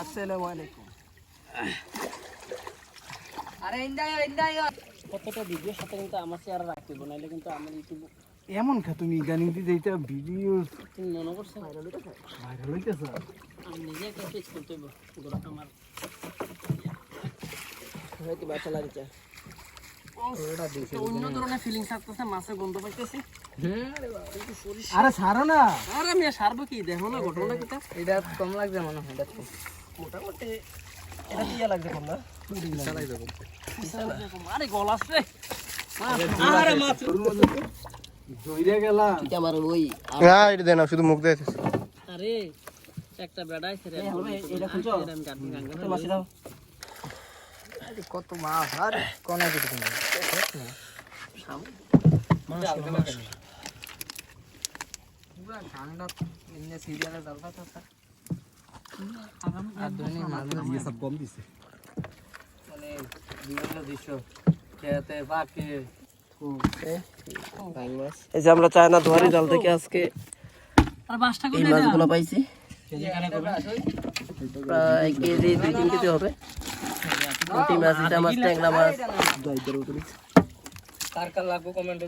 আসসালামু আলাইকুম। আরে ইন্দায় সাথে কিন্তু আমার চেয়ার রাখতে নাইলে কিন্তু আমার ইউটিউব এমন খা তুমি ইদানিং দিতে এটা ভিডিও মনে করছ ভাইরাল হইতেছে আমি নিজে একটা পেজ করতে হইব। গোড়া আমার হয়তো বাচ্চা লাগিছে। অন্য ধরনের ফিলিংস আসতেছে মাছের গন্ধ পাইতেছি। আরে ছাড়ো না। আর আমি সারবো কি? দেখো না ঘটনা কিটা এটা কম লাগছে মনে হয় এটা মোটামুটি এটা কি লাগছে কম না? আরে গলাস রে। আরে মাছ। জইরে গেলা আমার ওই না এটা দেন শুধু মুখ দিয়ে আরে একটা বেড়া আছে এটা খুঁজো। আমি গান গান তো মাছি দাও। কত মাছ আর কোন আছে তুমি পুরা ঠান্ডা এমনি সিরিয়ালে চলতা থাকা আর ধনী মাছ দিয়ে সব কম দিছে। মানে দৃশ্য। খেতে পাকে এই যে আমরা চায়না ধোয়ারি জাল থেকে আজকে আর বাসটা এই কোথায় মাছগুলো পাইছি প্রায় কেজি দুই তিন কেজি হবে পুঁটি মাছ ইটা মাছ ট্যাংরা মাছ কার কার লাগবো কমেন্টে